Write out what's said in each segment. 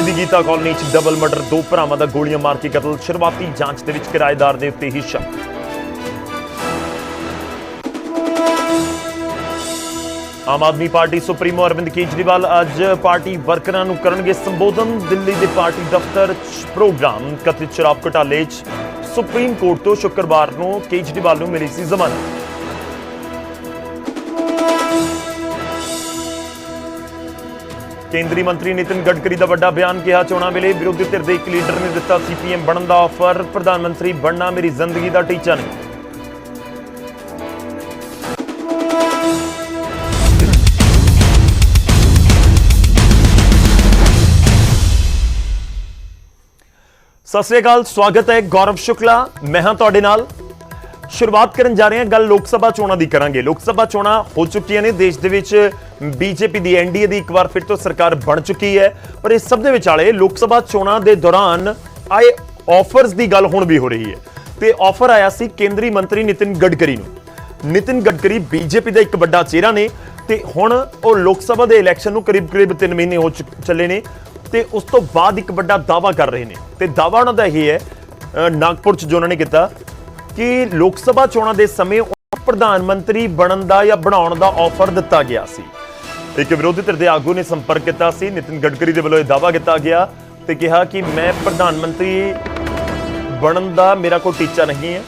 ਦਿੱਲੀ ਦੀ ਗੀਤਾ ਕਾਲਨੀ 'ਚ double murder ਦੋ ਭਰਾਵਾਂ ਦਾ ਗੋਲੀਆਂ ਮਾਰ ਕੇ ਕਤਲ, ਸ਼ੁਰੂਆਤੀ ਜਾਂਚ ਦੇ ਵਿੱਚ ਕਿਰਾਏਦਾਰ ਦੇ ਉੱਤੇ ਹੀ ਸ਼ੱਕ। ਆਮ ਆਦਮੀ ਪਾਰਟੀ ਸੁਪਰੀਮੋ ਅਰਵਿੰਦ ਕੇਜਰੀਵਾਲ ਅੱਜ ਪਾਰਟੀ ਵਰਕਰਾਂ ਨੂੰ ਕਰਨਗੇ ਸੰਬੋਧਨ। ਦਿੱਲੀ ਦੇ ਪਾਰਟੀ ਦਫ਼ਤਰ ਪ੍ਰੋਗਰਾਮ, ਕਥਿਤ ਸ਼ਰਾਬ ਘੁਟਾਲੇ 'ਚ ਸੁਪਰੀਮ ਕੋਰਟ ਤੋਂ ਸ਼ੁੱਕਰਵਾਰ ਨੂੰ ਕੇਜਰੀਵਾਲ ਨੂੰ ਮਿਲੀ ਸੀ ਜ਼ਮਾਨਤ। ਕੇਂਦਰੀ ਮੰਤਰੀ ਨਿਤਿਨ ਗਡਕਰੀ ਦਾ ਵੱਡਾ ਬਿਆਨ ਕਿਹਾ, ਚੋਣਾਂ ਵੇਲੇ ਵਿਰੋਧੀ ਧਿਰ ਦੇ ਇੱਕ ਲੀਡਰ ਨੇ ਦਿੱਤਾ ਸੀਪੀਐਮ ਬਣਨ ਦਾ ਆਫਰ, ਪ੍ਰਧਾਨ ਮੰਤਰੀ ਬਣਨਾ ਮੇਰੀ ਜ਼ਿੰਦਗੀ ਦਾ ਟੀਚਾ ਨਹੀਂ। ਸਤਿ ਸ੍ਰੀ ਅਕਾਲ, ਸਵਾਗਤ ਹੈ ਗੌਰਵ ਸ਼ੁਕਲਾ, ਮੈਂ ਹਾਂ ਤੁਹਾਡੇ ਨਾਲ। ਸ਼ੁਰੂਆਤ ਕਰਨ ਜਾ ਰਹੇ ਹਾਂ। ਗੱਲ ਲੋਕ ਸਭਾ ਚੋਣਾਂ ਦੀ ਕਰਾਂਗੇ। ਲੋਕ ਸਭਾ ਚੋਣਾਂ ਹੋ ਚੁੱਕੀਆਂ ਨੇ। ਦੇਸ਼ ਦੇ ਵਿੱਚ ਬੀਜੇਪੀ ਦੀ ਐਨਡੀਏ ਦੀ ਇੱਕ ਵਾਰ ਫਿਰ ਤੋਂ ਸਰਕਾਰ ਬਣ ਚੁੱਕੀ ਹੈ। ਪਰ ਇਸ ਸਭ ਦੇ ਵਿਚਾਲੇ ਲੋਕ ਸਭਾ ਚੋਣਾਂ ਦੇ ਦੌਰਾਨ ਆਏ ਆਫਰਸ ਦੀ ਗੱਲ ਹੁਣ ਵੀ ਹੋ ਰਹੀ ਹੈ। ਤੇ ਆਫਰ ਆਇਆ ਸੀ ਕੇਂਦਰੀ ਮੰਤਰੀ ਨਿਤਿਨ ਗਡਕਰੀ ਨੂੰ। ਨਿਤਿਨ ਗਡਕਰੀ ਬੀਜੇਪੀ ਦਾ ਇੱਕ ਵੱਡਾ ਚਿਹਰਾ ਨੇ ਤੇ ਹੁਣ ਉਹ ਲੋਕ ਸਭਾ ਦੇ ਇਲੈਕਸ਼ਨ ਨੂੰ ਕਰੀਬ-ਕਰੀਬ 3 ਮਹੀਨੇ ਹੋ ਚੁੱਕ- ਚੱਲੇ ਨੇ ਤੇ ਉਸ ਤੋਂ ਬਾਅਦ ਇੱਕ ਵੱਡਾ ਦਾਵਾ ਕਰ ਰਹੇ ਨੇ। ਤੇ ਦਾਵਾ ਉਹਨਾਂ ਦਾ ਇਹ ਹੈ ਨਾਗਪੁਰ ਚ ਜੋ ਉਹਨਾਂ ਨੇ ਕੀਤਾ ਕਿ ਲੋਕ ਸਭਾ ਚੋਣਾਂ ਦੇ ਸਮੇਂ ਉਹਨਾਂ ਪ੍ਰਧਾਨ ਮੰਤਰੀ ਬਣਨ ਦਾ ਜਾਂ ਬਣਾਉਣ ਦਾ ਆਫਰ ਦਿੱਤਾ ਗਿਆ ਸੀ। ਇੱਕ ਵਿਰੋਧੀ ਧਿਰ ਦੇ ਆਗੂ ਨੇ ਸੰਪਰਕ ਕੀਤਾ ਸੀ। ਨਿਤਿਨ ਗਡਕਰੀ ਦੇ ਵੱਲੋਂ ਇਹ ਦਾਵਾ ਕੀਤਾ ਗਿਆ ਤੇ ਕਿਹਾ ਕਿ ਮੈਂ ਪ੍ਰਧਾਨ ਮੰਤਰੀ ਬਣਨ ਦਾ ਮੇਰਾ ਕੋਈ ਟੀਚਾ ਨਹੀਂ ਹੈ।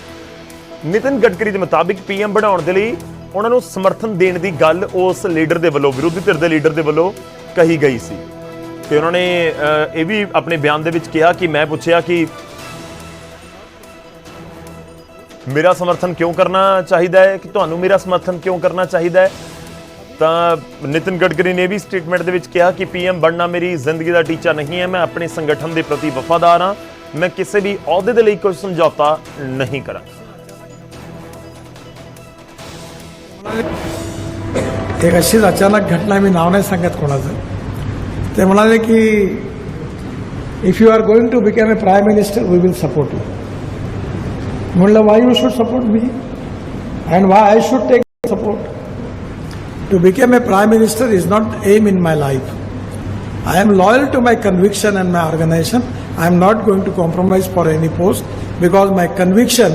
ਨਿਤਿਨ ਗਡਕਰੀ ਦੇ ਮੁਤਾਬਿਕ ਪੀਐਮ ਬਣਾਉਣ ਦੇ ਲਈ ਉਹਨਾਂ ਨੂੰ ਸਮਰਥਨ ਦੇਣ ਦੀ ਗੱਲ ਉਸ ਲੀਡਰ ਦੇ ਵੱਲੋਂ, ਵਿਰੋਧੀ ਧਿਰ ਦੇ ਲੀਡਰ ਦੇ ਵੱਲੋਂ ਕਹੀ ਗਈ ਸੀ। ਤੇ ਉਹਨਾਂ ਨੇ ਇਹ ਵੀ ਆਪਣੇ ਬਿਆਨ ਦੇ ਵਿੱਚ ਕਿਹਾ ਕਿ ਮੈਂ ਪੁੱਛਿਆ ਕਿ ਮੇਰਾ ਸਮਰਥਨ ਕਿਉਂ ਕਰਨਾ ਚਾਹੀਦਾ ਹੈ ਕਿ ਤੁਹਾਨੂੰ ਮੇਰਾ ਸਮਰਥਨ ਕਿਉਂ ਕਰਨਾ ਚਾਹੀਦਾ ਹੈ ਤਾਂ ਨਿਤਿਨ ਗਡਕਰੀ ਨੇ ਵੀ ਸਟੇਟਮੈਂਟ ਦੇ ਵਿੱਚ ਕਿਹਾ ਕਿ ਪੀਐਮ ਬਣਨਾ ਮੇਰੀ ਜ਼ਿੰਦਗੀ ਦਾ ਟੀਚਾ ਨਹੀਂ ਹੈ ਮੈਂ ਆਪਣੇ ਸੰਗਠਨ ਦੇ ਪ੍ਰਤੀ ਵਫਾਦਾਰ ਹਾਂ ਮੈਂ ਕਿਸੇ ਵੀ ਅਹੁਦੇ ਦੇ ਲਈ ਕੋਈ ਸਮਝੌਤਾ ਨਹੀਂ ਕਰਾਂਗਾ एक अशीच अचानक घटना मी नाव नाही सांगत कोणाचं ते म्हणाले की if you are going to become a prime minister we will support you म्हणलं why you should support me and why I should take support to become a prime minister is not aim in my life I am loyal to my conviction and my organization. I am not going to compromise for any post because my conviction,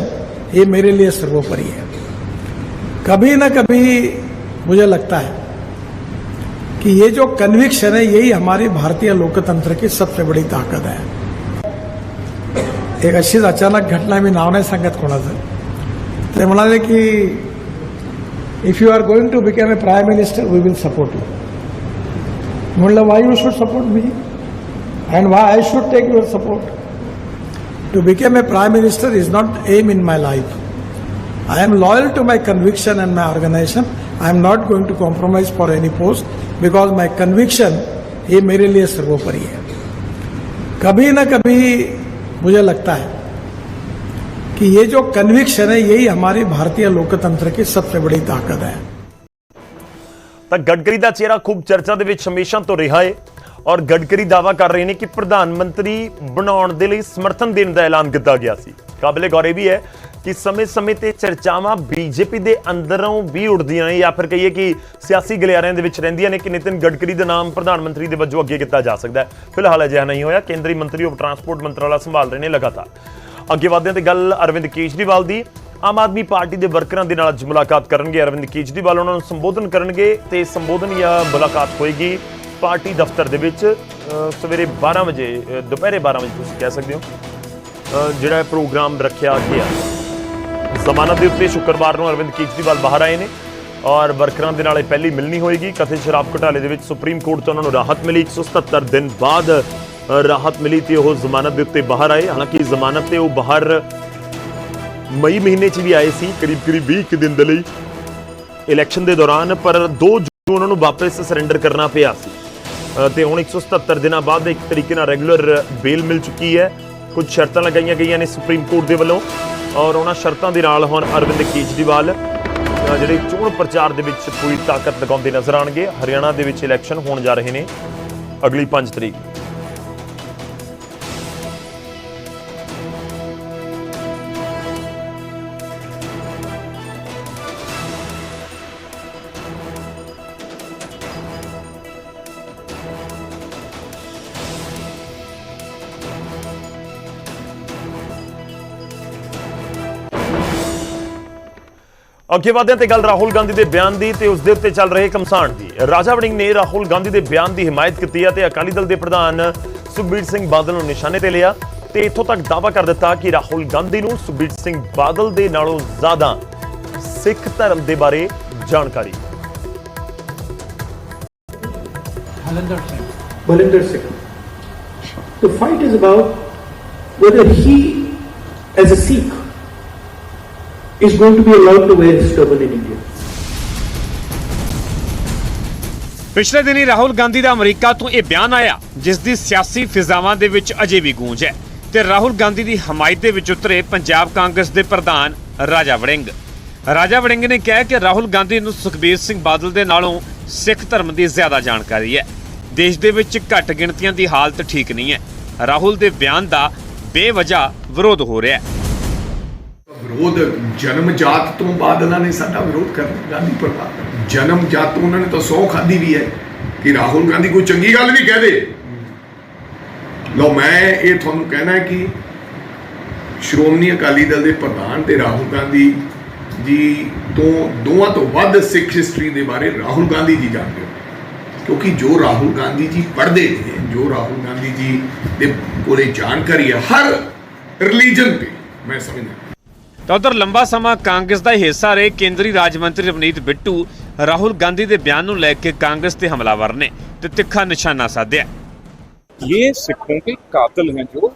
ये मेरे लिए सर्वोपरि है। कभी ना कभी मुझे लगता है कि ये जो कन्विक्शन है, यही हमारी भारतीय लोकतंत्र की सबसे बड़ी ताकत है। एक अशीच अचानक घटना मी नाव नाही सांगत कोणाचं ते म्हणाले की if you are going to become a prime minister we will support you म्हणलं why you should support me and why I should take your support to become a prime minister is not aim in my life I am loyal to my conviction and my organization. I am not going to compromise for any post because my conviction ये मेरे लिए सर्वोपरि है कभी ना कभी मुझे लगता है कि ये जो कन्विक्शन है यही हमारी भारतीय लोकतंत्र की सबसे बड़ी ताकत है ਤਾਂ ਗਡਕਰੀ ਦਾ ਚਿਹਰਾ ਖੂਬ ਚਰਚਾ ਦੇ ਵਿੱਚ ਹਮੇਸ਼ਾ ਤੋਂ ਰਿਹਾ ਹੈ ਔਰ ਗਡਕਰੀ ਦਾਵਾ ਕਰ ਰਹੇ ਨੇ ਕਿ ਪ੍ਰਧਾਨ ਮੰਤਰੀ ਬਣਾਉਣ ਦੇ ਲਈ ਸਮਰਥਨ ਦੇਣ ਦਾ ਐਲਾਨ ਕੀਤਾ ਗਿਆ ਸੀ ਕਾਬਲੇ ਗੌਰ ਇਹ ਵੀ ਹੈ ਕਿ ਸਮੇਂ-ਸਮੇਂ ਤੇ ਚਰਚਾਵਾਂ ਬੀਜੇਪੀ ਦੇ ਅੰਦਰੋਂ ਵੀ ਉੱਠਦੀਆਂ ਨੇ ਜਾਂ ਫਿਰ ਕਹੀਏ ਕਿ ਸਿਆਸੀ ਗਲਿਆਰਿਆਂ ਦੇ ਵਿੱਚ ਰਹਿੰਦੀਆਂ ਨੇ ਕਿ ਨਿਤਿਨ ਗਡਕਰੀ ਦਾ ਨਾਮ ਪ੍ਰਧਾਨ ਮੰਤਰੀ ਦੇ ਵਜੋਂ ਅੱਗੇ ਕੀਤਾ ਜਾ ਸਕਦਾ ਹੈ। ਫਿਲਹਾਲ ਅਜਿਹਾ ਨਹੀਂ ਹੋਇਆ। ਕੇਂਦਰੀ ਮੰਤਰੀ ਆਫ ਟਰਾਂਸਪੋਰਟ ਮੰਤਰਾਲਾ ਸੰਭਾਲ ਰਹੇ ਨੇ ਲਗਾਤਾਰ। ਅੱਗੇ ਵਧਦੇ ਤੇ ਗੱਲ ਅਰਵਿੰਦ ਕੇਜਰੀਵਾਲ ਦੀ। ਆਮ ਆਦਮੀ ਪਾਰਟੀ ਦੇ ਵਰਕਰਾਂ ਦੇ ਨਾਲ ਅੱਜ ਮੁਲਾਕਾਤ ਕਰਨਗੇ ਅਰਵਿੰਦ ਕੇਜਰੀਵਾਲ। ਉਹਨਾਂ ਨੂੰ ਸੰਬੋਧਨ ਕਰਨਗੇ ਤੇ ਸੰਬੋਧਨ ਜਾਂ ਮੁਲਾਕਾਤ ਹੋਏਗੀ ਪਾਰਟੀ ਦਫ਼ਤਰ ਦੇ ਵਿੱਚ ਸਵੇਰੇ 12 ਵਜੇ ਦੁਪਹਿਰੇ 12 ਵਜੇ ਤੁਸੀਂ ਕਹਿ ਸਕਦੇ ਹੋ। ਜਿਹੜਾ ਪ੍ਰੋਗਰਾਮ ਰੱਖਿਆ ਗਿਆ। ਜ਼ਮਾਨਤ ਦੇ ਉੱਤੇ ਸ਼ੁੱਕਰਵਾਰ ਨੂੰ ਅਰਵਿੰਦ ਕੇਜਰੀਵਾਲ ਬਾਹਰ ਆਏ ਨੇ ਔਰ ਵਰਕਰਾਂ ਦੇ ਨਾਲ ਇਹ ਪਹਿਲੀ ਮਿਲਣੀ ਹੋਏਗੀ। ਕਥਿਤ ਸ਼ਰਾਬ ਘੁਟਾਲੇ ਦੇ ਵਿੱਚ ਸੁਪਰੀਮ ਕੋਰਟ ਤੋਂ ਉਹਨਾਂ ਨੂੰ ਰਾਹਤ ਮਿਲੀ। 177 ਦਿਨ ਬਾਅਦ ਰਾਹਤ ਮਿਲੀ ਤੇ ਉਹ ਜ਼ਮਾਨਤ ਦੇ ਉੱਤੇ ਬਾਹਰ ਆਏ। ਹਾਲਾਂਕਿ ਜ਼ਮਾਨਤ ਤੇ ਉਹ ਬਾਹਰ ਮਈ ਮਹੀਨੇ 'ਚ ਵੀ ਆਏ ਸੀ ਕਰੀਬ ਕਰੀਬ 20 ਕੁ ਦਿਨ ਦੇ ਲਈ ਇਲੈਕਸ਼ਨ ਦੇ ਦੌਰਾਨ ਪਰ 2 ਜੂਨ ਉਹਨਾਂ ਨੂੰ ਵਾਪਸ ਸਰੈਂਡਰ ਕਰਨਾ ਪਿਆ ਸੀ। ਅ, ਤੇ ਹੁਣ 177 ਦਿਨਾਂ ਬਾਅਦ ਇੱਕ ਤਰੀਕੇ ਨਾਲ ਰੈਗੂਲਰ ਬੇਲ ਮਿਲ ਚੁੱਕੀ ਹੈ। ਕੁਝ ਸ਼ਰਤਾਂ ਲਗਾਈਆਂ ਗਈਆਂ ਨੇ ਸੁਪਰੀਮ ਕੋਰਟ ਦੇ ਵੱਲੋਂ। ਔਰ ਉਹਨਾਂ ਸ਼ਰਤਾਂ ਦੇ ਨਾਲ ਹੁਣ ਅਰਵਿੰਦ ਕੇਜਰੀਵਾਲ ਜਿਹੜੇ ਚੋਣ ਪ੍ਰਚਾਰ ਦੇ ਵਿੱਚ ਪੂਰੀ ਤਾਕਤ ਲਗਾਉਂਦੇ ਨਜ਼ਰ ਆਣਗੇ ਹਰਿਆਣਾ ਦੇ ਵਿੱਚ ਇਲੈਕਸ਼ਨ ਹੋਣ ਜਾ ਰਹੇ ਨੇ ਅਗਲੀ 5 ਤਰੀਕ। ਅੱਗੇ ਵਧਦੇ ਹਾਂ ਤੇ ਗੱਲ ਰਾਹੁਲ ਗਾਂਧੀ ਦੇ ਬਿਆਨ ਦੀ ਤੇ ਉਸ ਦੇ ਉੱਤੇ ਚੱਲ ਰਹੇ ਕਮਸਾਨ ਦੀ। ਰਾਜਾ ਵੜਿੰਗ ਨੇ ਰਾਹੁਲ ਗਾਂਧੀ ਦੇ ਬਿਆਨ ਦੀ ਹਮਾਇਤ ਕੀਤੀ ਹੈ ਤੇ ਅਕਾਲੀ ਦਲ ਦੇ ਪ੍ਰਧਾਨ ਸੁਖਬੀਰ ਸਿੰਘ ਬਾਦਲ ਨੂੰ ਨਿਸ਼ਾਨੇ ਤੇ ਲਿਆ ਤੇ ਇੱਥੋਂ ਤੱਕ ਦਾਅਵਾ ਕਰ ਦਿੱਤਾ ਕਿ ਰਾਹੁਲ ਗਾਂਧੀ ਨੂੰ ਸੁਖਬੀਰ ਸਿੰਘ ਬਾਦਲ ਦੇ ਨਾਲੋਂ ਜ਼ਿਆਦਾ ਸਿੱਖ ਧਰਮ ਦੇ ਬਾਰੇ ਜਾਣਕਾਰੀ। Balinder Singh. The fight is about whether he, as a Sikh, is going to be allowed to wear his turban in India. ਪਿਛਲੇ ਦਿਨੀ ਰਾਹੁਲ ਗਾਂਧੀ ਦਾ ਅਮਰੀਕਾ ਤੋਂ ਇਹ ਬਿਆਨ ਆਇਆ, ਜਿਸ ਦੀ ਸਿਆਸੀ ਫਿਜ਼ਾਵਾਂ ਦੇ ਵਿੱਚ ਅਜੇ ਵੀ ਗੂੰਜ ਹੈ ਤੇ ਰਾਹੁਲ ਗਾਂਧੀ ਦੀ ਹਮਾਇਤ ਦੇ ਵਿੱਚ ਉਤਰੇ ਪੰਜਾਬ ਕਾਂਗਰਸ ਦੇ ਪ੍ਰਧਾਨ ਰਾਜਾ ਵੜਿੰਗ। ਰਾਜਾ ਵੜਿੰਗ ਨੇ ਕਿਹਾ ਕਿ ਰਾਹੁਲ ਗਾਂਧੀ ਨੂੰ ਸੁਖਬੀਰ ਸਿੰਘ ਬਾਦਲ ਦੇ ਨਾਲੋਂ ਸਿੱਖ ਧਰਮ ਦੀ ਜ਼ਿਆਦਾ ਜਾਣਕਾਰੀ ਹੈ। ਦੇਸ਼ ਦੇ ਵਿੱਚ ਘੱਟ ਗਿਣਤੀਆਂ ਦੀ ਹਾਲਤ ਠੀਕ ਨਹੀਂ ਹੈ। ਰਾਹੁਲ ਦੇ ਬਿਆਨ ਦਾ ਬੇਵਜ੍ਹਾ ਵਿਰੋਧ ਹੋ ਰਿਹਾ ਹੈ। ਵਿਰੋਧ, ਜਨਮ ਜਾਤ ਤੋਂ ਬਾਅਦ ਉਹਨਾਂ ਨੇ ਸਾਡਾ ਵਿਰੋਧ ਕਰਨਾ ਗਾਂਧੀ ਪਰਿਵਾਰ ਜਨਮ ਜਾਤ ਤੋਂ ਉਹਨਾਂ ਨੇ ਤਾਂ ਸੌ ਖਾਦੀ ਵੀ ਹੈ ਕਿ ਰਾਹੁਲ ਗਾਂਧੀ ਕੋਈ ਚੰਗੀ ਗੱਲ ਵੀ ਕਹਿ ਦੇ। ਲੋ ਮੈਂ ਇਹ ਤੁਹਾਨੂੰ ਕਹਿਣਾ ਹੈ ਕਿ ਸ਼੍ਰੋਮਣੀ ਅਕਾਲੀ ਦਲ ਦੇ ਪ੍ਰਧਾਨ ਤੇ ਰਾਹੁਲ ਗਾਂਧੀ ਜੀ ਤੋਂ ਦੋਵਾਂ ਤੋਂ ਵੱਧ ਸਿੱਖ ਹਿਸਟਰੀ ਦੇ ਬਾਰੇ ਰਾਹੁਲ ਗਾਂਧੀ ਜੀ ਜਾਣਦੇ ਹੋ। ਕਿਉਂਕਿ ਜੋ ਰਾਹੁਲ ਗਾਂਧੀ ਜੀ ਪੜ੍ਹਦੇ ਨੇ, ਜੋ ਰਾਹੁਲ ਗਾਂਧੀ ਜੀ ਦੇ ਕੋਲੇ ਜਾਣਕਾਰੀ ਹੈ, ਹਰ ਰਿਲੀਜਨ ਤੇ ਮੈਂ ਸਮਝਦਾ। ਤਾਂ ਉਧਰ ਲੰਬਾ ਸਮਾਂ ਕਾਂਗਰਸ ਦਾ ਹੀ ਹਿੱਸਾ ਰਹੇ ਕੇਂਦਰੀ ਰਾਜ ਮੰਤਰੀ ਰਵਨੀਤ ਬਿੱਟੂ ਰਾਹੁਲ ਗਾਂਧੀ ਦੇ ਬਿਆਨ ਨੂੰ ਲੈ ਕੇ ਕਾਂਗਰਸ ਤੇ ਹਮਲਾਵਰ ਨੇ ਤੇ ਤਿੱਖਾ ਨਿਸ਼ਾਨਾ ਸਾਧਿਆ ये सिखों के कातिल हैं जो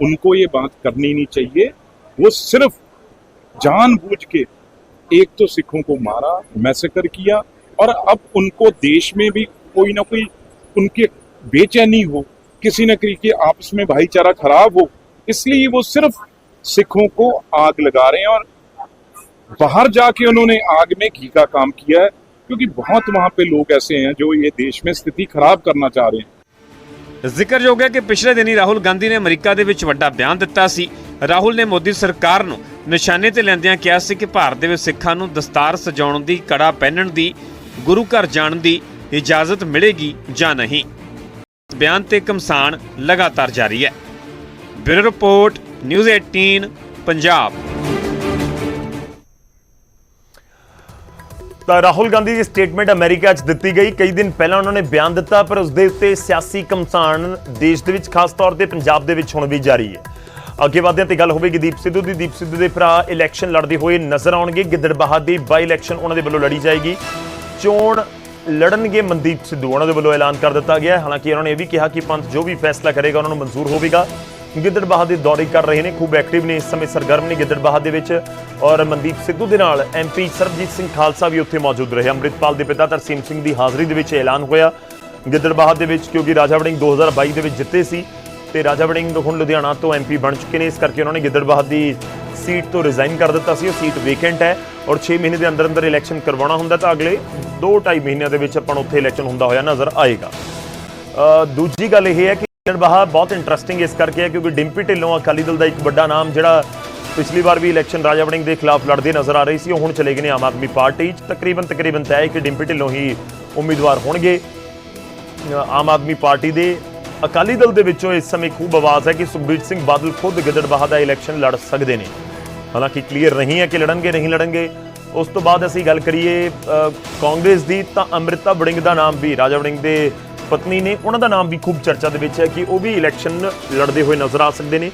उनको ये बात करनी नहीं चाहिए वो सिर्फ जानबूझ के एक तो सिखों को मारा मैसेकर किया और अब उनको देश में भी कोई ना कोई उनके बेचैनी हो किसी न किसी के आपस में भाईचारा खराब हो इसलिए वो सिर्फ सिखों को आग लगा रहे हैं और बाहर जाके उन्होंने आग में घी का काम किया है क्योंकि बहुत वहां पे लोग ऐसे हैं जो ये देश में स्थिति खराब करना चाह रहे हैं ਜ਼ਿਕਰਯੋਗ ਹੈ ਕਿ ਪਿਛਲੇ ਦਿਨੀ ਰਾਹੁਲ ਗਾਂਧੀ ਨੇ ਅਮਰੀਕਾ ਦੇ ਵਿੱਚ ਵੱਡਾ ਬਿਆਨ ਦਿੱਤਾ ਸੀ ਰਾਹੁਲ ਨੇ ਮੋਦੀ ਸਰਕਾਰ ਨੂੰ ਨਿਸ਼ਾਨੇ ਤੇ ਲੈਂਦਿਆਂ ਕਿਹਾ ਸੀ ਕਿ ਭਾਰਤ ਦੇ ਵਿੱਚ ਸਿੱਖਾਂ ਨੂੰ ਦਸਤਾਰ ਸਜਾਉਣ ਦੀ ਕੜਾ ਪਹਿਨਣ ਦੀ ਗੁਰੂ ਘਰ ਜਾਣ ਦੀ ਇਜਾਜ਼ਤ ਮਿਲੇਗੀ ਜਾਂ ਨਹੀਂ ਬਿਆਨ ਤੇ ਕਮਸਾਨ ਲਗਾਤਾਰ ਜਾਰੀ ਹੈ ਬਿਊਰੋ ਰਿਪੋਰਟ news 18 Punjab. ਤਾਂ ਰਾਹੁਲ ਗਾਂਧੀ ਦੀ ਸਟੇਟਮੈਂਟ ਅਮਰੀਕਾ 'ਚ ਦਿੱਤੀ ਗਈ। ਕਈ ਦਿਨ ਪਹਿਲਾਂ ਉਹਨਾਂ ਨੇ ਬਿਆਨ ਦਿੱਤਾ, ਪਰ ਉਸ ਦੇ ਉੱਤੇ ਸਿਆਸੀ ਕਮਸਾਨ ਦੇਸ਼ ਦੇ ਵਿੱਚ, ਖਾਸ ਤੌਰ ਤੇ ਪੰਜਾਬ ਦੇ ਵਿੱਚ ਹੁਣ ਵੀ ਜਾਰੀ ਹੈ। ਅੱਗੇ ਵਧਦਿਆਂ ਤੇ ਗੱਲ ਹੋਵੇਗੀ ਦੀਪ ਸਿੱਧੂ ਦੀ। ਦੀਪ ਸਿੱਧੂ ਦੇ ਭਰਾ ਇਲੈਕਸ਼ਨ ਲੜਦੇ ਹੋਏ ਨਜ਼ਰ ਆਉਣਗੇ। ਗਿੱਦੜਬਾਹਾ ਦੀ ਬਾਈ ਇਲੈਕਸ਼ਨ ਉਹਨਾਂ ਦੇ ਵੱਲੋਂ ਲੜੀ ਜਾਏਗੀ। ਚੋਣ ਲੜਨਗੇ ਮਨਦੀਪ ਸਿੱਧੂ। ਉਹਨਾਂ ਦੇ ਵੱਲੋਂ ਐਲਾਨ ਕਰ ਦਿੱਤਾ ਗਿਆ ਹਾਲਾਂਕਿ ਉਹਨਾਂ ਨੇ ਇਹ ਵੀ ਕਿਹਾ ਕਿ ਪੰਥ ਜੋ ਵੀ ਫੈਸਲਾ ਕਰੇਗਾ, ਉਹਨਾਂ ਨੂੰ ਮਨਜ਼ੂਰ ਹੋਵੇਗਾ। ਗਿੱਦੜਬਾਹਾ ਦੇ ਦੌਰੇ ਕਰ ਰਹੇ ਨੇ, ਖੂਬ ਐਕਟਿਵ ਨੇ ਇਸ ਸਮੇਂ ਸਰਗਰਮ ਨੇ ਗਿੱਦੜਬਾਹਾ ਦੇ ਵਿੱਚ ਔਰ ਮਨਦੀਪ ਸਿੱਧੂ ਦੇ ਨਾਲ ਐਮਪੀ ਸਰਬਜੀਤ ਸਿੰਘ ਖਾਲਸਾ ਵੀ ਉੱਥੇ ਮੌਜੂਦ ਰਹੇ। ਅੰਮ੍ਰਿਤਪਾਲ ਦੇ ਪਿਤਾ ਤਰਸੀਮ ਸਿੰਘ ਦੀ ਹਾਜ਼ਰੀ ਦੇ ਵਿੱਚ ਐਲਾਨ ਹੋਇਆ। ਗਿੱਦੜਬਾਹਾ ਦੇ ਵਿੱਚ ਕਿਉਂਕਿ ਰਾਜਾ ਵੜਿੰਗ 2022 ਦੇ ਵਿੱਚ ਜਿੱਤੇ ਸੀ ਤੇ ਰਾਜਾ ਵੜਿੰਗ ਹੁਣ ਲੁਧਿਆਣਾ ਤੋਂ ਐਮਪੀ ਬਣ ਚੁੱਕੇ ਨੇ, ਇਸ ਕਰਕੇ ਉਹਨਾਂ ਨੇ ਗਿੱਦੜਬਾਹਾ ਦੀ ਸੀਟ ਤੋਂ ਰਿਜ਼ਾਈਨ ਕਰ ਦਿੱਤਾ ਸੀ। ਉਹ ਸੀਟ ਵੇਕੈਂਟ ਹੈ ਔਰ 6 ਮਹੀਨੇ ਦੇ ਅੰਦਰ ਅੰਦਰ ਇਲੈਕਸ਼ਨ ਕਰਵਾਉਣਾ ਹੁੰਦਾ ਤਾਂ ਅਗਲੇ 2.5 ਮਹੀਨਿਆਂ ਦੇ ਵਿੱਚ ਆਪਾਂ ਨੂੰ ਉੱਥੇ ਇਲੈਕਸ਼ਨ ਹੁੰਦਾ ਹੋਇਆ ਨਜ਼ਰ ਆਏਗਾ। ਦੂਜੀ ਗੱਲ ਇਹ ਹੈ ਕਿ ਗਿੱਦੜਬਾਹਾ ਬਹੁਤ ਇੰਟਰਸਟਿੰਗ ਇਸ ਕਰਕੇ ਹੈ ਕਿਉਂਕਿ ਡਿੰਪੀ ਢਿੱਲੋਂ ਅਕਾਲੀ ਦਲ ਦਾ ਇੱਕ ਵੱਡਾ ਨਾਮ ਜਿਹੜਾ ਪਿਛਲੀ ਵਾਰ ਵੀ ਇਲੈਕਸ਼ਨ ਰਾਜਾ ਵੜਿੰਗ ਦੇ ਖਿਲਾਫ ਲੜਦੇ ਨਜ਼ਰ ਆ ਰਹੀ ਸੀ, ਉਹ ਹੁਣ ਚਲੇ ਗਏ ਨੇ ਆਮ ਆਦਮੀ ਪਾਰਟੀ 'ਚ। ਤਕਰੀਬਨ ਤਕਰੀਬਨ ਤੈਅ ਹੈ ਕਿ ਡਿੰਪੀ ਢਿੱਲੋਂ ਹੀ ਉਮੀਦਵਾਰ ਹੋਣਗੇ। ਆਮ ਆਦਮੀ ਪਾਰਟੀ ਦੇ ਅਕਾਲੀ ਦਲ ਦੇ ਵਿੱਚੋਂ ਇਸ ਸਮੇਂ ਖੂਬ ਆਵਾਜ਼ ਹੈ ਕਿ ਸੁਖਬੀਰ ਸਿੰਘ ਬਾਦਲ ਖੁਦ ਗਿੱਦੜਬਾਹਾ ਦਾ ਇਲੈਕਸ਼ਨ ਲੜ ਸਕਦੇ ਨੇ। ਹਾਲਾਂਕਿ ਕਲੀਅਰ ਨਹੀਂ ਹੈ ਕਿ ਲੜਨਗੇ, ਨਹੀਂ ਲੜਨਗੇ। ਉਸ ਤੋਂ ਬਾਅਦ ਅਸੀਂ ਗੱਲ ਕਰੀਏ ਕਾਂਗਰਸ ਦੀ ਤਾਂ ਅੰਮ੍ਰਿਤਾ ਵੜਿੰਗ ਦਾ ਨਾਮ ਵੀ ਰਾਜਾ ਵੜਿੰਗ ਦੇ ਪਤਨੀ ਨੇ ਉਹਨਾਂ ਦਾ ਨਾਮ ਵੀ ਖੂਬ ਚਰਚਾ ਦੇ ਵਿੱਚ ਹੈ ਕਿ ਉਹ ਵੀ ਇਲੈਕਸ਼ਨ ਲੜਦੇ ਹੋਏ ਨਜ਼ਰ ਆ ਸਕਦੇ ਨੇ।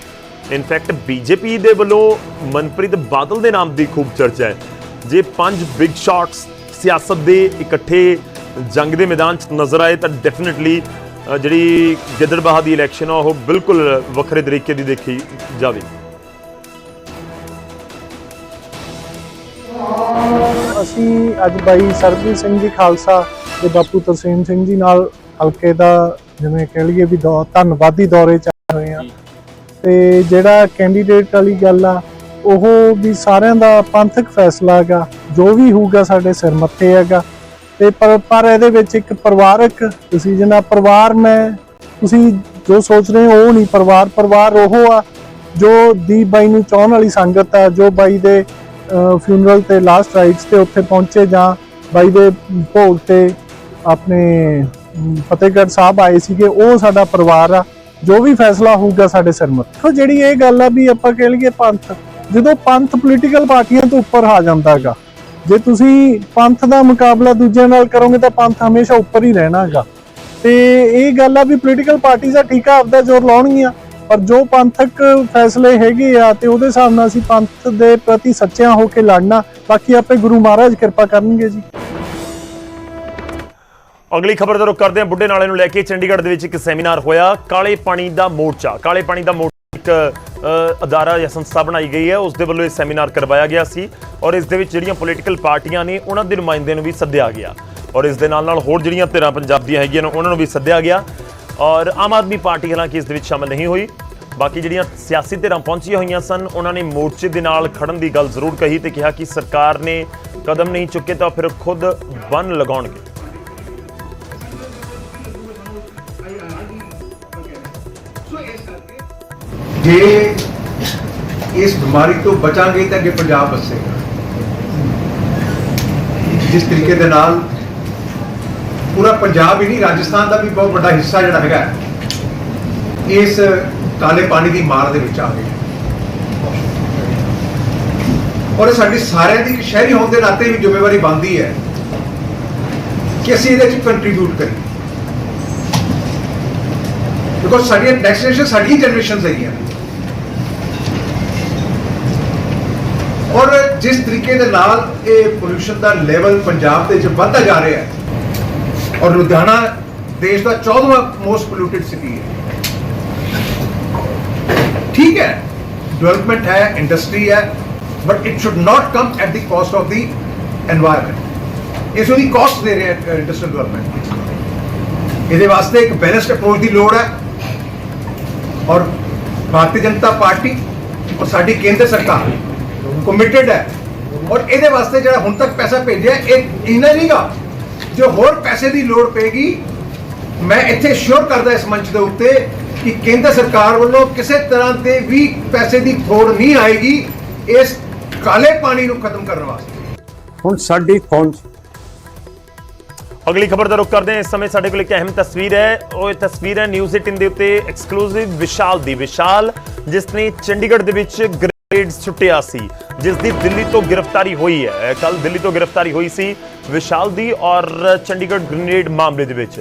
ਇਨਫੈਕਟ ਬੀਜੇਪੀ ਦੇ ਵੱਲੋਂ ਮਨਪ੍ਰੀਤ ਬਾਦਲ ਦੇ ਨਾਮ ਦੀ ਖੂਬ ਚਰਚਾ ਹੈ। ਜੇ ਪੰਜ ਬਿਗ ਸ਼ਾਟਸ ਸਿਆਸਤ ਦੇ ਇਕੱਠੇ ਜੰਗ ਦੇ ਮੈਦਾਨ 'ਚ ਨਜ਼ਰ ਆਏ ਤਾਂ ਡੈਫੀਨਿਟਲੀ ਜਿਹੜੀ ਗਿੱਦੜਬਾਹਾ ਦੀ ਇਲੈਕਸ਼ਨ ਆ, ਉਹ ਬਿਲਕੁਲ ਵੱਖਰੇ ਤਰੀਕੇ ਦੀ ਦੇਖੀ ਜਾਵੇ। ਅਸੀਂ ਅੱਜ ਬਾਈ ਸਰਬਜੀਤ ਸਿੰਘ ਜੀ ਖਾਲਸਾ ਤੇ ਬਾਪੂ ਤਰਸੇਮ ਸਿੰਘ ਜੀ ਨਾਲ ਹਲਕੇ ਦਾ ਜਿਵੇਂ ਕਹਿ ਲਈਏ ਵੀ ਦੌ- ਧੰਨਵਾਦੀ ਦੌਰੇ ਚ ਆਏ ਹੋਏ ਆ। ਤੇ ਜਿਹੜਾ ਕੈਂਡੀਡੇਟ ਵਾਲੀ ਗੱਲ ਆ, ਉਹ ਵੀ ਸਾਰਿਆਂ ਦਾ ਪੰਥਕ ਫੈਸਲਾ ਹੈਗਾ, ਜੋ ਵੀ ਹੋਊਗਾ ਸਾਡੇ ਸਿਰ ਮੱਥੇ ਹੈਗਾ। ਤੇ ਪਰ ਪਰ ਇਹਦੇ ਵਿੱਚ ਇੱਕ ਪਰਿਵਾਰਕ ਡਿਸੀਜਨ ਆ ਪਰਿਵਾਰ ਮੈਂ, ਤੁਸੀਂ ਜੋ ਸੋਚ ਰਹੇ ਹੋ ਉਹ ਨਹੀਂ, ਪਰਿਵਾਰ ਪਰਿਵਾਰ ਉਹ ਆ, ਜੋ ਦੀ ਬਾਈ ਨੂੰ ਚਾਹਣ ਵਾਲੀ ਸੰਗਤ ਆ, ਜੋ ਬਾਈ ਦੇ ਫਿਊਨਰਲ ਤੇ ਲਾਸਟ ਰਾਈਟਸ ਤੇ ਉੱਥੇ ਪਹੁੰਚੇ ਜਾਂ ਬਾਈ ਦੇ ਭੋਗ ਤੇ ਆਪਣੇ ਫਤਿਹਗੜ੍ਹ ਸਾਹਿਬ ਆਏ ਸੀਗੇ, ਉਹ ਸਾਡਾ ਪਰਿਵਾਰ ਆ। ਜੋ ਵੀ ਫੈਸਲਾ ਹੋਊਗਾ ਸਾਡੇ ਸਿਰ ਮੱਥੇ। ਦੇਖੋ, ਜਿਹੜੀ ਇਹ ਗੱਲ ਆ ਵੀ ਆਪਾਂ ਕਹਿ ਲਈਏ ਪੰਥ, ਜਦੋਂ ਪੰਥ ਪੋਲੀਟੀਕਲ ਪਾਰਟੀਆਂ ਤੋਂ ਉੱਪਰ ਆ ਜਾਂਦਾ ਜੇ ਤੁਸੀਂ ਪੰਥ ਦਾ ਮੁਕਾਬਲਾ ਦੂਜਿਆਂ ਨਾਲ ਕਰੋਗੇ ਤਾਂ ਪੰਥ ਹਮੇਸ਼ਾ ਉੱਪਰ ਹੀ ਰਹਿਣਾਗਾ ਤੇ ਇਹ ਗੱਲ ਆ ਵੀ ਪੋਲੀਟੀਕਲ ਪਾਰਟੀਆਂ ਦਾ ਆ, ਆਪਦਾ ਜ਼ੋਰ ਲਾਉਣਗੀਆਂ, ਪਰ ਜੋ ਪੰਥਕ ਫੈਸਲੇ ਹੈਗੇ ਆ ਤੇ ਉਹਦੇ ਹਿਸਾਬ ਨਾਲ ਅਸੀਂ ਪੰਥ ਦੇ ਪ੍ਰਤੀ ਸੱਚਿਆਂ ਹੋ ਕੇ ਲੜਨਾ, ਬਾਕੀ ਆਪੇ ਗੁਰੂ ਮਹਾਰਾਜ ਕਿਰਪਾ ਕਰਨਗੇ ਜੀ। ਅਗਲੀ ਖਬਰ ਦਾ ਰੁਖ ਕਰਦੇ ਹਾਂ। ਬੁੱਢੇ ਨਾਲੇ ਨੂੰ ਲੈ ਕੇ ਚੰਡੀਗੜ੍ਹ ਦੇ ਵਿੱਚ ਇੱਕ ਸੈਮੀਨਾਰ ਹੋਇਆ। ਕਾਲੇ ਪਾਣੀ ਦਾ ਮੋਰਚਾ, ਕਾਲੇ ਪਾਣੀ ਦਾ ਮੋਰਚਾ ਇੱਕ ਅਦਾਰਾ ਜਾਂ ਸੰਸਥਾ ਬਣਾਈ ਗਈ ਹੈ। ਉਸ ਦੇ ਵੱਲੋਂ ਇਹ ਸੈਮੀਨਾਰ ਕਰਵਾਇਆ ਗਿਆ ਸੀ ਔਰ ਇਸ ਦੇ ਵਿੱਚ ਜਿਹੜੀਆਂ ਪੋਲੀਟੀਕਲ ਪਾਰਟੀਆਂ ਨੇ, ਉਹਨਾਂ ਦੇ ਨੁਮਾਇੰਦੇ ਨੂੰ ਵੀ ਸੱਦਿਆ ਗਿਆ। ਔਰ ਇਸ ਦੇ ਨਾਲ ਨਾਲ ਹੋਰ ਜਿਹੜੀਆਂ ਧਿਰਾਂ ਪੰਜਾਬ ਦੀਆਂ ਹੈਗੀਆਂ ਨੇ, ਉਹਨਾਂ ਨੂੰ ਵੀ ਸੱਦਿਆ ਗਿਆ। ਔਰ ਆਮ ਆਦਮੀ ਪਾਰਟੀ ਹਾਲਾਂਕਿ ਇਸ ਦੇ ਵਿੱਚ ਸ਼ਾਮਲ ਨਹੀਂ ਹੋਈ। ਬਾਕੀ ਜਿਹੜੀਆਂ ਸਿਆਸੀ ਧਿਰਾਂ ਪਹੁੰਚੀਆਂ ਹੋਈਆਂ ਸਨ, ਉਹਨਾਂ ਨੇ ਮੋਰਚੇ ਦੇ ਨਾਲ ਖੜਨ ਦੀ ਗੱਲ ਜ਼ਰੂਰ ਕਹੀ ਤੇ ਕਿਹਾ ਕਿ ਸਰਕਾਰ ਨੇ ਕਦਮ ਨਹੀਂ ਚੁੱਕੇ ਤਾਂ ਫਿਰ ਖੁਦ ਬੰਨ ਲਗਾਉਣਗੇ। ਜੇ ਇਸ ਬਿਮਾਰੀ ਤੋਂ ਬਚਾਂਗੇ ਤਾਂ ਅੱਗੇ ਪੰਜਾਬ ਬਚੇਗਾ ਜਿਸ ਤਰੀਕੇ ਦੇ ਨਾਲ ਪੂਰਾ ਪੰਜਾਬ ਹੀ ਨਹੀਂ, ਰਾਜਸਥਾਨ ਦਾ ਵੀ ਬਹੁਤ ਵੱਡਾ ਹਿੱਸਾ ਜਿਹੜਾ ਹੈਗਾ, ਇਸ ਕਾਲੇ ਪਾਣੀ ਦੀ ਮਾਰ ਦੇ ਵਿੱਚ ਆ ਗਿਆ ਔਰ ਇਹ ਸਾਡੀ ਸਾਰਿਆਂ ਦੀ ਸ਼ਹਿਰੀ ਹੋਣ ਦੇ ਨਾਤੇ ਵੀ ਜ਼ਿੰਮੇਵਾਰੀ ਬਣਦੀ ਹੈ ਕਿ ਅਸੀਂ ਇਹਦੇ ਵਿੱਚ ਕੰਟਰੀਬਿਊਟ ਕਰੀਏ। ਬਿਕੋਜ਼ ਸਾਡੀਆਂ ਨੈਕਸਟ ਜਨਰੇਸ਼ਨ ਸਾਡੀ ਜਨਰੇਸ਼ਨਸ ਹੈਗੀਆਂ ਔਰ ਜਿਸ ਤਰੀਕੇ ਦੇ ਨਾਲ ਇਹ ਪੋਲੂਸ਼ਨ ਦਾ ਲੈਵਲ ਪੰਜਾਬ ਦੇ ਵਿੱਚ ਵੱਧਦਾ ਜਾ ਰਿਹਾ ਹੈ ਔਰ ਲੁਧਿਆਣਾ ਦੇਸ਼ ਦਾ 14ਵਾਂ ਮੋਸਟ ਪੋਲੂਟਡ ਸਿਟੀ ਹੈ। ਠੀਕ ਹੈ ਡਿਵੈਲਪਮੈਂਟ ਹੈ ਇੰਡਸਟਰੀ ਹੈ but it should not come at the cost of the environment ਇਸ ਨੂੰ ਕਾਸਟ ਦੇ ਰਿਹਾ ਇੰਡਸਟਰੀਅਲ ਡਿਵੈਲਪਮੈਂਟ ਇਹਦੇ ਵਾਸਤੇ ਇੱਕ ਬੈਲੈਂਸਡ ਅਪਰੋਚ ਦੀ ਲੋੜ ਹੈ ਔਰ ਭਾਰਤੀ ਜਨਤਾ ਪਾਰਟੀ ਔਰ ਸਾਡੀ ਕੇਂਦਰ ਸਰਕਾਰ ਕਮਿਟਡ ਹੈ। ਔਰ ਇਹਦੇ ਵਾਸਤੇ ਜਿਹੜਾ ਹੁਣ ਤੱਕ ਪੈਸਾ ਭੇਜਿਆ ਇਹ ਇੰਨਾ ਨਹੀਂਗਾ ਜੋ ਹੋਰ ਪੈਸੇ ਦੀ ਲੋੜ ਪਏਗੀ। ਮੈਂ ਇੱਥੇ ਸ਼ੋਰ ਕਰਦਾ ਇਸ ਮੰਚ ਦੇ ਉੱਤੇ ਕਿ ਕੇਂਦਰ ਸਰਕਾਰ ਵੱਲੋਂ ਕਿਸੇ ਤਰ੍ਹਾਂ ਦੇ ਵੀ ਪੈਸੇ ਦੀ ਥੋੜ ਨਹੀਂ ਆਏਗੀ ਇਸ ਕਾਲੇ ਪਾਣੀ ਨੂੰ ਖਤਮ ਕਰਨ ਵਾਸਤੇ। ਹੁਣ ਸਾਡੀ ਪਹੁੰਚ ਅਗਲੀ ਖਬਰ ਦਾ ਰੁਖ ਕਰਦੇ ਹਾਂ। ਇਸ ਸਮੇਂ ਸਾਡੇ ਕੋਲ ਇੱਕ ਅਹਿਮ ਤਸਵੀਰ ਹੈ। ਉਹ ਇਹ ਤਸਵੀਰ ਹੈ ਨਿਊਜ਼ 18 ਦੇ ਉੱਤੇ ਐਕਸਕਲੂਸਿਵ ਵਿਸ਼ਾਲ ਦੀ ਵਿਸ਼ਾਲ ਜਿਸ ਨੇ ਚੰਡੀਗੜ੍ਹ ਦੇ ਵਿੱਚ ਗ੍ਰੇਡ ਸੁੱਟਿਆ ਸੀ। ਜਿਸ ਦੀ ਦਿੱਲੀ ਤੋਂ ਗ੍ਰਿਫਤਾਰੀ ਹੋਈ ਹੈ। ਕੱਲ ਦਿੱਲੀ ਤੋਂ ਗ੍ਰਿਫਤਾਰੀ ਹੋਈ ਸੀ ਵਿਸ਼ਾਲ ਦੀ ਔਰ ਚੰਡੀਗੜ੍ਹ ਗ੍ਰੇਨੇਡ ਮਾਮਲੇ ਦੇ ਵਿੱਚ।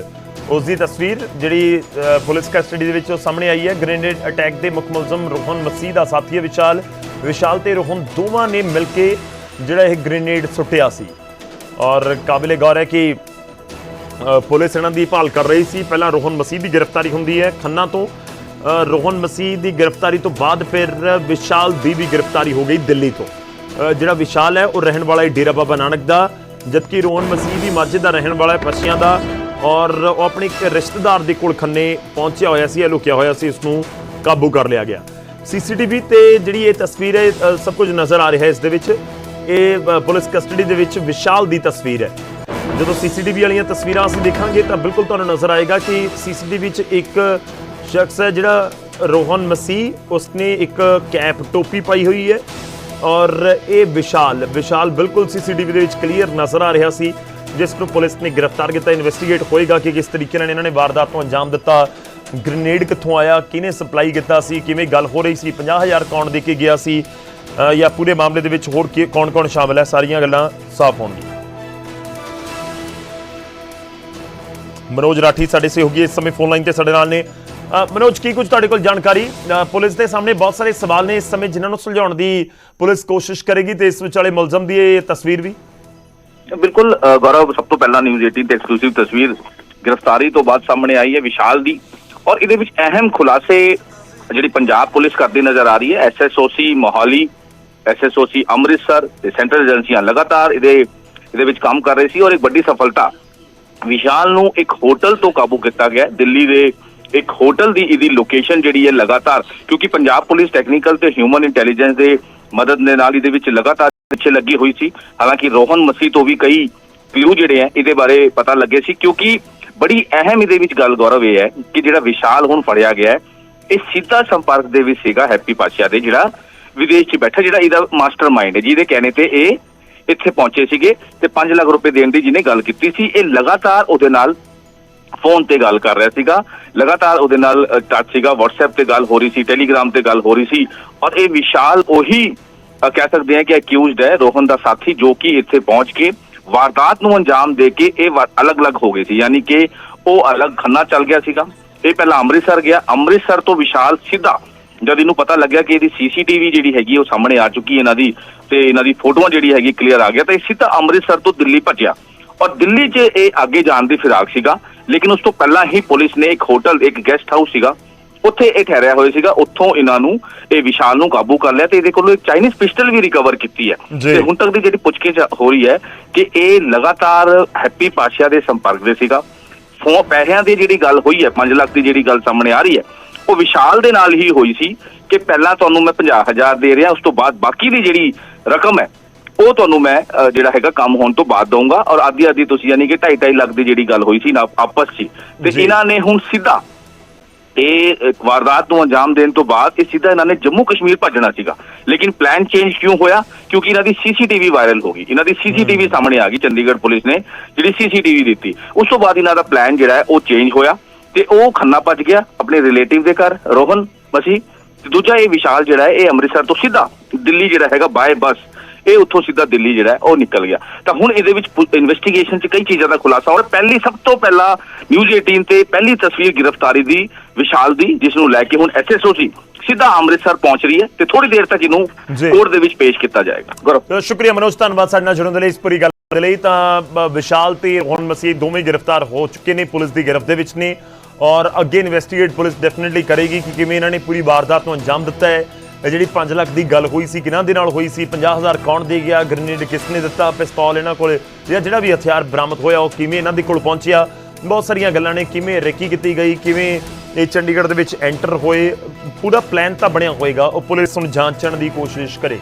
ਉਸ ਦੀ ਤਸਵੀਰ ਜਿਹੜੀ ਪੁਲਿਸ ਕਸਟਡੀ ਦੇ ਵਿੱਚ ਉਹ ਸਾਹਮਣੇ ਆਈ ਹੈ। ਗ੍ਰੇਨੇਡ ਅਟੈਕ ਦੇ ਮੁੱਖ ਮੁਲਜ਼ਮ ਰੋਹਨ ਮਸੀਹ ਦਾ ਸਾਥੀ ਹੈ ਵਿਸ਼ਾਲ। ਵਿਸ਼ਾਲ ਤੇ ਰੋਹਨ ਦੋਵਾਂ ਨੇ ਮਿਲ ਕੇ ਜਿਹੜਾ ਇਹ ਗ੍ਰੇਨੇਡ ਸੁੱਟਿਆ ਸੀ। ਔਰ ਕਾਬਿਲੇ ਗੌਰ ਹੈ ਕਿ ਪੁਲਿਸ ਇਹਨਾਂ ਦੀ ਭਾਲ ਕਰ ਰਹੀ ਸੀ। ਪਹਿਲਾਂ ਰੋਹਨ ਮਸੀਹ ਦੀ ਗ੍ਰਿਫਤਾਰੀ ਹੁੰਦੀ ਹੈ ਖੰਨਾ ਤੋਂ। ਰੋਹਨ ਮਸੀਹ ਦੀ ਗ੍ਰਿਫਤਾਰੀ ਤੋਂ ਬਾਅਦ ਫਿਰ ਵਿਸ਼ਾਲ ਦੀ ਵੀ ਗ੍ਰਿਫਤਾਰੀ ਹੋ ਗਈ ਦਿੱਲੀ ਤੋਂ। ਜਿਹੜਾ ਵਿਸ਼ਾਲ ਹੈ, ਉਹ ਰਹਿਣ ਵਾਲਾ ਹੈ ਡੇਰਾ ਬਾਬਾ ਨਾਨਕ ਦਾ, ਜਦਕਿ ਰੋਹਨ ਮਸੀਹ ਵੀ ਮਾਝੇ ਦਾ ਰਹਿਣ ਵਾਲਾ ਹੈ ਪਛੀਆਂ ਦਾ, ਔਰ ਉਹ ਆਪਣੇ ਇੱਕ ਰਿਸ਼ਤੇਦਾਰ ਦੇ ਕੋਲ ਖੰਨੇ ਪਹੁੰਚਿਆ ਹੋਇਆ ਸੀ, ਇਹ ਲੁਕਿਆ ਹੋਇਆ ਸੀ ਉਸ ਨੂੰ ਕਾਬੂ ਕਰ ਲਿਆ ਗਿਆ। ਸੀਸੀਟੀਵੀ ਤੇ ਜਿਹੜੀ ਇਹ ਤਸਵੀਰ ਹੈ ਸਭ ਕੁਝ ਨਜ਼ਰ ਆ ਰਿਹਾ ਹੈ ਇਸ ਦੇ ਵਿੱਚ। ਇਹ ਪੁਲਿਸ ਕਸਟਡੀ ਦੇ ਵਿੱਚ ਵਿਸ਼ਾਲ ਦੀ ਤਸਵੀਰ ਹੈ। ਜਦੋਂ ਸੀਸੀਟੀਵੀ ਵਾਲੀਆਂ ਤਸਵੀਰਾਂ ਅਸੀਂ ਦੇਖਾਂਗੇ, ਤਾਂ ਬਿਲਕੁਲ ਤੁਹਾਨੂੰ ਨਜ਼ਰ ਆਏਗਾ ਕਿ ਸੀਸੀਟੀਵੀ 'ਚ ਇੱਕ ਸ਼ਖਸ ਹੈ ਜਿਹੜਾ ਰੋਹਨ ਮਸੀਹ, ਉਸਨੇ ਇੱਕ ਕੈਪ ਟੋਪੀ ਪਾਈ ਹੋਈ ਹੈ ਔਰ ਇਹ ਵਿਸ਼ਾਲ ਵਿਸ਼ਾਲ ਬਿਲਕੁਲ ਸੀਸੀਟੀਵੀ ਦੇ ਵਿੱਚ ਕਲੀਅਰ ਨਜ਼ਰ ਆ ਰਿਹਾ ਸੀ, ਜਿਸ ਨੂੰ ਪੁਲਿਸ ਨੇ ਗ੍ਰਿਫਤਾਰ ਕੀਤਾ, ਇਨਵੈਸਟੀਗੇਟ ਹੋਏਗਾ ਕਿ ਕਿਸ ਤਰੀਕੇ ਨਾਲ ਇਹਨਾਂ ਨੇ ਵਾਰਦਾਤ ਨੂੰ ਅੰਜਾਮ ਦਿੱਤਾ ਗ੍ਰੇਨੇਡ ਕਿੱਥੋਂ ਆਇਆ, ਕਿਹਨੇ ਸਪਲਾਈ ਕੀਤਾ ਸੀ, ਕਿਵੇਂ ਗੱਲ ਹੋ ਰਹੀ ਸੀ 50000 ਕੌਣ ਦੇ ਕੇ ਗਿਆ ਸੀ ਜਾਂ ਪੂਰੇ ਮਾਮਲੇ ਦੇ ਵਿੱਚ ਹੋਰ ਕੌਣ-ਕੌਣ ਸ਼ਾਮਲ ਹੈ, ਸਾਰੀਆਂ ਗੱਲਾਂ ਸਾਫ਼ ਹੋਣਗੀਆਂ। ਮਨੋਜ ਰਾਠੀ ਸਾਡੇ ਸਹਿਯੋਗੀ ਇਸ ਸਮੇਂ ਫੋਨ ਲਾਈਨ ਤੇ ਸਾਡੇ ਨਾਲ ਨੇ। ਮਨੋਜ, ਕੀ ਕੁਝ ਤੁਹਾਡੇ ਕੋਲ ਜਾਣਕਾਰੀ? ਪੁਲਿਸ ਦੇ ਸਾਹਮਣੇ ਬਹੁਤ ਸਾਰੇ ਸਵਾਲ ਨੇ ਇਸ ਸਮੇਂ ਜਿਨ੍ਹਾਂ ਨੂੰ ਸੁਲਝਾਉਣ ਦੀ ਪੁਲਿਸ ਕੋਸ਼ਿਸ਼ ਕਰੇਗੀ ਤੇ ਇਸ ਵਿਚਾਲੇ ਮੁਲਜ਼ਮ ਦੀ ਇਹ ਤਸਵੀਰ ਵੀ। ਬਿਲਕੁਲ ਗੌਰਵ, ਸਭ ਤੋਂ ਪਹਿਲਾਂ ਨਿਊਜ਼ 18 ਤੇ ਐਕਸਕਲੂਸਿਵ ਤਸਵੀਰ ਗ੍ਰਿਫਤਾਰੀ ਤੋਂ ਬਾਅਦ ਸਾਹਮਣੇ ਆਈ ਹੈ ਵਿਸ਼ਾਲ ਦੀ ਔਰ ਇਹਦੇ ਵਿੱਚ ਅਹਿਮ ਖੁਲਾਸੇ ਜਿਹੜੀ ਪੰਜਾਬ ਪੁਲਿਸ ਕਰਦੀ ਨਜ਼ਰ ਆ ਰਹੀ ਹੈ। ਐਸਐਸਓਸੀ ਮੋਹਾਲੀ ਐਸਐਸਓਸੀ ਅੰਮ੍ਰਿਤਸਰ ਤੇ ਸੈਂਟਰਲ ਏਜੰਸੀਆਂ ਲਗਾਤਾਰ ਇਹਦੇ ਇਹਦੇ ਵਿੱਚ ਕੰਮ ਕਰ ਰਹੀ ਸੀ ਔਰ ਇੱਕ ਵੱਡੀ ਸਫਲਤਾ ਵਿਸ਼ਾਲ ਨੂੰ ਇੱਕ ਹੋਟਲ ਤੋਂ ਕਾਬੂ ਕੀਤਾ ਗਿਆ ਦਿੱਲੀ ਦੇ ਇੱਕ ਹੋਟਲ ਦੀ ਇਹਦੀ ਲੋਕੇਸ਼ਨ ਜਿਹੜੀ ਹੈ ਲਗਾਤਾਰ, ਕਿਉਂਕਿ ਪੰਜਾਬ ਪੁਲਿਸ ਟੈਕਨੀਕਲ ਤੇ ਹਿਊਮਨ ਇੰਟੈਲੀਜੈਂਸ ਦੇ ਮਦਦ ਦੇ ਨਾਲ ਇਹਦੇ ਵਿੱਚ ਲਗਾਤਾਰ ਪਿੱਛੇ ਲੱਗੀ ਹੋਈ ਸੀ। ਹਾਲਾਂਕਿ ਰੋਹਨ ਮਸੀਹ ਤੋਂ ਵੀ ਕਈ ਕਲੂ ਜਿਹੜੇ ਆ ਇਹਦੇ ਬਾਰੇ ਪਤਾ ਲੱਗੇ ਸੀ, ਕਿਉਂਕਿ ਬੜੀ ਅਹਿਮ ਇਹਦੇ ਵਿੱਚ ਗੱਲ ਗੌਰਵ ਇਹ ਹੈ ਕਿ ਜਿਹੜਾ ਵਿਸ਼ਾਲ ਹੁਣ ਫੜਿਆ ਗਿਆ ਹੈ, ਇਹ ਸਿੱਧਾ ਸੰਪਰਕ ਦੇ ਵਿੱਚ ਸੀਗਾ ਹੈਪੀ ਪਾਸ਼ਾ ਦੇ, ਜਿਹੜਾ ਵਿਦੇਸ਼ 'ਚ ਬੈਠਾ, ਜਿਹੜਾ ਇਹਦਾ ਮਾਸਟਰ ਮਾਈਂਡ ਹੈ, ਜਿਹਦੇ ਕਹਿਣੇ ਤੇ ਇਹ ਇੱਥੇ ਪਹੁੰਚੇ ਸੀਗੇ ਤੇ 5 ਲੱਖ ਰੁਪਏ ਦੇਣ ਦੀ ਜਿਹਨੇ ਗੱਲ ਕੀਤੀ ਸੀ, ਇਹ ਲਗਾਤਾਰ ਉਹਦੇ ਨਾਲ ਫੋਨ ਤੇ ਗੱਲ ਕਰ ਰਿਹਾ ਸੀਗਾ। ਲਗਾਤਾਰ ਉਹਦੇ ਨਾਲ ਟੱਚ ਸੀਗਾ। WhatsApp ਤੇ ਗੱਲ ਹੋ ਰਹੀ ਸੀ ਟੈਲੀਗ੍ਰਾਮ ਤੇ ਗੱਲ ਹੋ ਰਹੀ ਸੀ। ਔਰ ਇਹ ਵਿਸ਼ਾਲ ਉਹੀ ਕਹਿ ਸਕਦੇ ਹਾਂ ਕਿ ਅਕਿਊਜ਼ਡ ਹੈ, ਰੋਹਨ ਦਾ ਸਾਥੀ, ਜੋ ਕਿ ਇੱਥੇ ਪਹੁੰਚ ਕੇ ਵਾਰਦਾਤ ਨੂੰ ਅੰਜਾਮ ਦੇ ਕੇ ਇਹ ਵਾ- ਅਲੱਗ-ਅਲੱਗ ਹੋ ਗਏ ਸੀ। ਯਾਨੀ ਕਿ ਉਹ ਅਲੱਗ ਖੰਨਾ ਚੱਲ ਗਿਆ ਸੀਗਾ। ਇਹ ਪਹਿਲਾਂ ਅੰਮ੍ਰਿਤਸਰ ਗਿਆ। ਅੰਮ੍ਰਿਤਸਰ ਤੋਂ ਵਿਸ਼ਾਲ ਸਿੱਧਾ ਜਦ ਇਹਨੂੰ ਪਤਾ ਲੱਗਿਆ ਕਿ ਇਹਦੀ ਸੀਸੀਟੀਵੀ ਜਿਹੜੀ ਹੈਗੀ ਉਹ ਸਾਹਮਣੇ ਆ ਚੁੱਕੀ ਹੈ ਇਹਨਾਂ ਦੀ, ਤੇ ਇਹਨਾਂ ਦੀ ਫੋਟੋਆਂ ਜਿਹੜੀ ਹੈਗੀ ਕਲੀਅਰ ਆ ਗਿਆ ਤਾਂ ਇਹ ਸਿੱਧਾ ਅੰਮ੍ਰਿਤਸਰ ਤੋਂ ਦਿੱਲੀ ਭੱਜਿਆ। ਔਰ ਦਿੱਲੀ 'ਚ ਇਹ ਅੱਗੇ ਜਾਣ ਦੀ ਫਿਰਾਕ ਸੀਗਾ ਲੇਕਿਨ ਉਸ ਤੋਂ ਪਹਿਲਾਂ ਹੀ ਪੁਲਿਸ ਨੇ ਇੱਕ ਹੋਟਲ ਇੱਕ ਗੈਸਟ ਹਾਊਸ ਸੀਗਾ। ਉੱਥੇ ਇਹ ਠਹਿਰਿਆ ਹੋਇਆ ਸੀਗਾ ਉੱਥੋਂ ਇਹਨਾਂ ਨੂੰ ਇਹ ਵਿਸ਼ਾਲ ਨੂੰ ਕਾਬੂ ਕਰ ਲਿਆ ਤੇ ਇਹਦੇ ਕੋਲੋਂ ਇੱਕ ਚਾਈਨੀਜ਼ ਪਿਸਟਲ ਵੀ ਰਿਕਵਰ ਕੀਤੀ ਹੈ। ਤੇ ਹੁਣ ਤੱਕ ਦੀ ਜਿਹੜੀ ਪੁੱਛਗਿੱਛ ਹੋ ਰਹੀ ਹੈ ਕਿ ਇਹ ਲਗਾਤਾਰ ਹੈਪੀ ਪਾਸ਼ਾ ਦੇ ਸੰਪਰਕ ਦੇ ਸੀਗਾ। ਫੋ ਪੈਸਿਆਂ ਦੀ ਜਿਹੜੀ ਗੱਲ ਹੋਈ ਹੈ 5 ਲੱਖ ਦੀ ਜਿਹੜੀ ਗੱਲ ਸਾਹਮਣੇ ਆ ਰਹੀ ਹੈ ਉਹ ਵਿਸ਼ਾਲ ਦੇ ਨਾਲ ਹੀ ਹੋਈ ਸੀ ਕਿ ਪਹਿਲਾਂ ਤੁਹਾਨੂੰ ਮੈਂ 50000 ਦੇ ਰਿਹਾ ਉਸ ਤੋਂ ਬਾਅਦ ਬਾਕੀ ਦੀ ਜਿਹੜੀ ਰਕਮ ਹੈ ਉਹ ਤੁਹਾਨੂੰ ਮੈਂ ਜਿਹੜਾ ਹੈਗਾ ਕੰਮ ਹੋਣ ਤੋਂ ਬਾਅਦ ਦਊਂਗਾ ਔਰ ਆਦੀ ਆਦੀ ਤੁਸੀਂ ਯਾਨੀ ਕਿ 2.5 ਲੱਖ ਦੀ ਜਿਹੜੀ ਗੱਲ ਹੋਈ ਸੀ ਨਾ ਆਪਸ 'ਚ। ਤੇ। ਇਹਨਾਂ ਨੇ ਹੁਣ ਸਿੱਧਾ ਇਹ ਵਾਰਦਾਤ ਨੂੰ ਅੰਜਾਮ ਦੇਣ ਤੋਂ ਬਾਅਦ ਇਹ ਸਿੱਧਾ ਇਹਨਾਂ ਨੇ ਜੰਮੂ ਕਸ਼ਮੀਰ ਭੱਜਣਾ ਸੀਗਾ। ਲੇਕਿਨ ਪਲਾਨ ਚੇਂਜ ਕਿਉਂ ਹੋਇਆ? ਕਿਉਂਕਿ ਇਹਨਾਂ ਦੀ ਸੀਸੀਟੀਵੀ ਵਾਇਰਲ ਹੋ ਗਈ। ਇਹਨਾਂ ਦੀ ਸੀਸੀਟੀਵੀ ਸਾਹਮਣੇ ਆ ਗਈ ਚੰਡੀਗੜ੍ਹ ਪੁਲਿਸ ਨੇ ਜਿਹੜੀ ਸੀਸੀਟੀਵੀ ਦਿੱਤੀ। ਉਸ ਤੋਂ ਬਾਅਦ ਇਹਨਾਂ ਦਾ ਪਲਾਨ ਜਿਹੜਾ ਹੈ ਉਹ ਚੇਂਜ ਹੋਇਆ ਤੇ ਉਹ ਖੰਨਾ ਭੱਜ ਗਿਆ ਆਪਣੇ ਰਿਲੇਟਿਵ ਦੇ ਘਰ ਰੋਹਨ ਮਸੀ ਤੇ ਦੂਜਾ ਇਹ ਵਿਸ਼ਾਲ ਜਿਹੜਾ ਹੈ ਇਹ ਅੰਮ੍ਰਿਤਸਰ ਤੋਂ ਸਿੱਧਾ ਦਿੱਲੀ ਜਿਹੜਾ ਹੈਗਾ ਬਾਏ ਬੱਸ ਇਹ ਉੱਥੋਂ ਸਿੱਧਾ ਦਿੱਲੀ ਜਿਹੜਾ ਉਹ ਨਿਕਲ ਗਿਆ। ਤਾਂ ਹੁਣ ਇਹਦੇ ਵਿੱਚ ਇਨਵੈਸਟੀਗੇਸ਼ਨ 'ਚ ਕਈ ਚੀਜ਼ਾਂ ਦਾ ਖੁਲਾਸਾ ਔਰ ਪਹਿਲੀ ਸਭ ਤੋਂ ਪਹਿਲਾਂ ਨਿਊਜ਼ 18 ਤੇ ਪਹਿਲੀ ਤਸਵੀਰ ਗ੍ਰਿਫਤਾਰੀ ਦੀ ਵਿਸ਼ਾਲ ਦੀ ਜਿਸ ਨੂੰ ਲੈ ਕੇ ਹੁਣ ਐਸਐਸਓ ਸੀ ਸਿੱਧਾ ਅੰਮ੍ਰਿਤਸਰ ਪਹੁੰਚ ਰਹੀ ਹੈ ਤੇ ਥੋੜੀ ਦੇਰ ਤੱਕ ਇਹਨੂੰ। ਕੋਰਟ ਦੇ ਵਿੱਚ ਪੇਸ਼ ਕੀਤਾ ਜਾਏਗਾ। ਗੌਰਵ। ਸ਼ੁਕਰੀਆ ਮਨੋਜ ਧੰਨਵਾਦ ਸਾਡੇ ਨਾਲ ਜੁੜਨ ਦੇ ਲਈ ਇਸ ਪੂਰੀ ਗੱਲ ਦੇ ਲਈ। ਤਾਂ ਵਿਸ਼ਾਲ ਤੇ ਰੋਹਨ ਮਸੀਹ ਦੋਵੇਂ ਗ੍ਰਿਫਤਾਰ ਹੋ ਚੁੱਕੇ ਨੇ ਪੁਲਿਸ ਦੀ ਗਿਰਫਤ ਦੇ ਵਿੱਚ ਨੇ ਔਰ ਅੱਗੇ ਇਨਵੈਸਟੀਗੇਟ ਪੁਲਿਸ ਡੈਫੀਨਿਟਲੀ ਕਰੇਗੀ ਕਿ ਕਿਵੇਂ ਇਹਨਾਂ ਨੇ ਪੂਰੀ ਵਾਰਦਾਤ ਨੂੰ ਅੰਜਾਮ ਦਿੱਤਾ ਹੈ। ਜਿਹੜੀ 5 ਲੱਖ ਦੀ ਗੱਲ ਹੋਈ ਸੀ, ਕਿਹਨਾਂ ਦੇ ਨਾਲ ਹੋਈ ਸੀ 50000 ਕੌਣ ਦੇ ਗਿਆ, ਗ੍ਰੇਨੇਡ ਕਿਸ ਨੇ ਦਿੱਤਾ, ਪਿਸਤੌਲ ਇਹਨਾਂ ਕੋਲ, ਜਾਂ ਜਿਹੜਾ ਵੀ ਹਥਿਆਰ ਬਰਾਮਦ ਹੋਇਆ, ਉਹ ਕਿਵੇਂ ਇਹਨਾਂ ਦੇ ਕੋਲ ਪਹੁੰਚਿਆ? ਬਹੁਤ ਸਾਰੀਆਂ ਗੱਲਾਂ ਨੇ, ਕਿਵੇਂ ਰੇਕੀ ਕੀਤੀ ਗਈ, ਕਿਵੇਂ ਇਹ ਚੰਡੀਗੜ੍ਹ ਦੇ ਵਿੱਚ ਐਂਟਰ ਹੋਏ, ਪੂਰਾ ਪਲਾਨ ਤਾਂ ਬਣਿਆ ਹੋਏਗਾ, ਉਹ ਪੁਲਿਸ ਨੂੰ ਜਾਂਚਣ ਦੀ ਕੋਸ਼ਿਸ਼ ਕਰੇ।